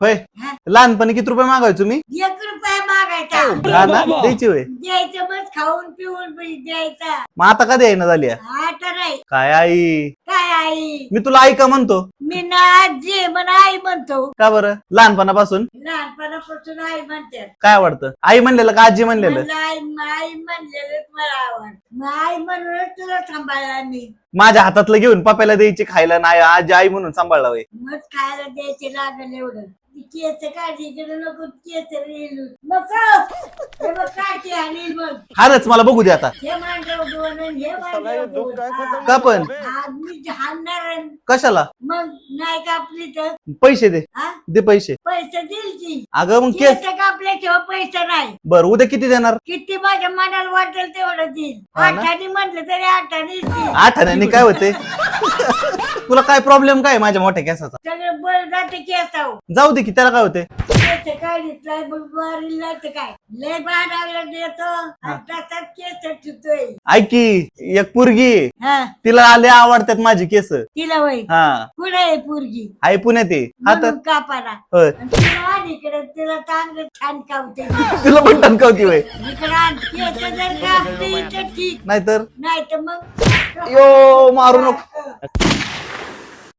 होय? हा? लहानपणी किती रुपये मागायचो मी? एक रुपया मागायचा. हा. ना? द्यायची होय. द्यायचं बस खाऊन पिऊन बी द्यायचा. मग आता कधी झाली? आहे? आता नाही काय आई? काय आई? मी तुला आई का म्हणतो? मी ना आजी म्हण आई म्हणतो. का बरं? लहानपणापासून? लहानपणापासून आई म्हणतात काय आवडतं? आई म्हणलेलं का आजी म्हणलेलं? मला आई आई म्हणलेलं मला आवड मग आई म्हणूनच तुला सांभाळला मी माझ्या हातातलं घेऊन पप्याला द्यायची खायला नाही. आजी आई म्हणून सांभाळला होय. मग खायला द्यायचे लागल एवढं. केस काढली कडे नको केस रेलू नको. हे बघ काठी आली मग हारच मला बघू दे आता. हे मांडव दोन आणि हे मांडव दोन. का पण? आज मी हाणणार कशाला? मग नाही कापली तर? पैसे दे. हा? दे पैसे. पैसे देईल की. अगं मग केस केस कापल्याशिवाय पैसे नाही. बर उद्या किती देणार? किती माझ्या मनाला वाटेल तेवढं देईल. हा ना? आठाने म्हटलं तरी आठाने देईल. आठ आण्याने काय होते तुला काय प्रॉब्लेम काय आहे माझ्या मोठ्या केसाचा? सगळं जाते जाऊ दे की त्याला काय होते केस मग काय. लय बाळाला देतो. आणि तसाच केस ठुतोय ऐक की एक पोरगी आहे. हा. तिला आले आवडतात माझी केस. तिला वय हा. कुठे आहे पोरगी? आई पुण्यात आहे. हा तर म्हणून कापाला होय. आणि तिला आण इकडे तिला चांगलं छान कापते. तुला पण टणकावती होय. इकडे आण केस जर कापली तर ठीक. नाहीतर? नाही तर मग यो मारू नको.